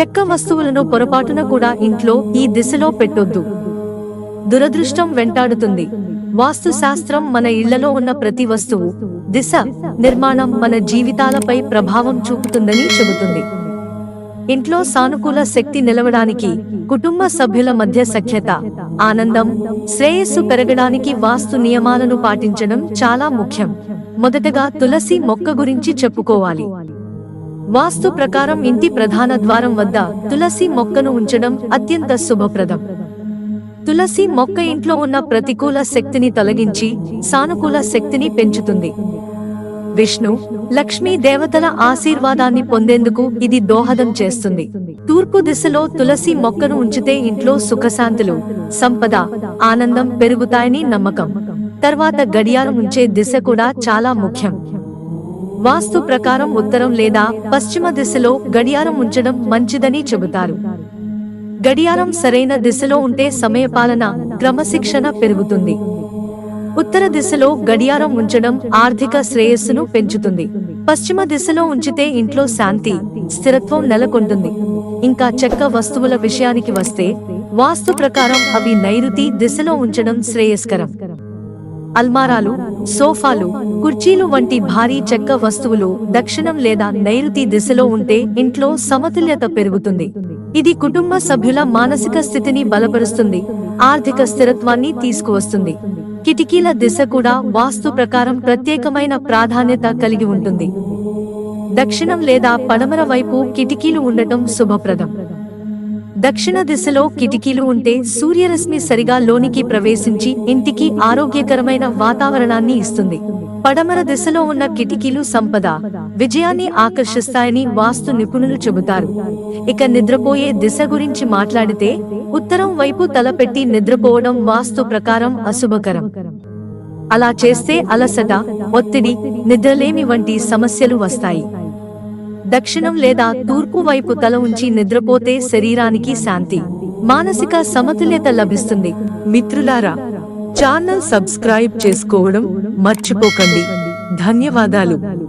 చెక్క వస్తువులను పొరపాటున కూడా ఇంట్లో ఈ దిశలో పెట్టొద్దు. దురదృష్టం వెంటాడుతుంది. వాస్తు శాస్త్రం మన ఇళ్ళలో ఉన్న ప్రతి వస్తువు దిశ నిర్మాణం మన జీవితాలపై ప్రభావం చూపుతుందని చెబుతుంది. ఇంట్లో సానుకూల శక్తి నిలవడానికి కుటుంబ సభ్యుల మధ్య సఖ్యత ఆనందం శ్రేయస్సు పెరగడానికి వాస్తు నియమాలను పాటించడం చాలా ముఖ్యం. మొదటగా తులసి మొక్క గురించి చెప్పుకోవాలి. వాస్తు ప్రకారం ఇంటి ప్రధాన ద్వారం వద్ద తులసి మొక్కను ఉంచడం అత్యంత శుభప్రదం. తులసి మొక్క ఇంట్లో ఉన్న ప్రతికూల శక్తిని తొలగించి సానుకూల శక్తిని పెంచుతుంది. విష్ణు లక్ష్మీ దేవతల ఆశీర్వాదాన్ని పొందేందుకు ఇది దోహదం చేస్తుంది. తూర్పు దిశలో తులసి మొక్కను ఉంచితే ఇంట్లో సుఖశాంతులు సంపద ఆనందం పెరుగుతాయని నమ్మకం. తర్వాత గడియారం ఉంచే దిశ కూడా చాలా ముఖ్యం. వాస్తు ప్రకారం ఉత్తరం లేదా పశ్చిమ దిశలో గడియారం ఉంచడం మంచిదని చెబుతారు. గడియారం సరైన దిశలో ఉంటే సమయపాలన క్రమశిక్షణ పెరుగుతుంది. ఉత్తర దిశలో గడియారం ఉంచడం ఆర్థిక శ్రేయస్సును పెంచుతుంది. పశ్చిమ దిశలో ఉంచితే ఇంట్లో శాంతి స్థిరత్వం నెలకొంటుంది. ఇంకా చెక్క వస్తువుల విషయానికి వస్తే వాస్తు ప్రకారం అవి నైరుతి దిశలో ఉంచడం శ్రేయస్కరం. అల్మారాలు సోఫాలు కుర్చీలు వంటి భారీ చెక్క వస్తువులు దక్షిణం లేదా నైరుతి దిశలో ఉంటే ఇంట్లో సమతుల్యత పెరుగుతుంది. ఇది కుటుంబ సభ్యుల మానసిక స్థితిని బలపరుస్తుంది ఆర్థిక స్థిరత్వాన్ని తీసుకువస్తుంది. కిటికీల దిశ కూడా వాస్తు ప్రకారం ప్రత్యేకమైన ప్రాధాన్యత కలిగి ఉంటుంది. దక్షిణం లేదా పడమర వైపు కిటికీలు ఉండటం శుభప్రదం. దక్షిణ దిశలో కిటికీలు ఉంటే సూర్యరశ్మి సరిగా లోనికి ప్రవేశించి ఇంటికి ఆరోగ్యకరమైన వాతావరణాన్ని ఇస్తుంది. పడమర దిశలో ఉన్న కిటికీలు సంపద. విజయాన్ని ఆకర్షిస్తాయని వాస్తు నిపుణులు చెబుతారు. ఇక నిద్రపోయే దిశ గురించి మాట్లాడితే ఉత్తరం వైపు తలపెట్టి నిద్రపోవడం వాస్తు ప్రకారం అశుభకరం. అలా చేస్తే అలసట ఒత్తిడి నిద్రలేమి వంటి సమస్యలు వస్తాయి. దక్షిణం లేదా తూర్పు వైపు తల ఉంచి నిద్రపోతే శరీరానికి శాంతి మానసిక సమతుల్యత లభిస్తుంది. మిత్రులారా ఛానల్ సబ్స్క్రైబ్ చేసుకోవడం మర్చిపోకండి. ధన్యవాదాలు.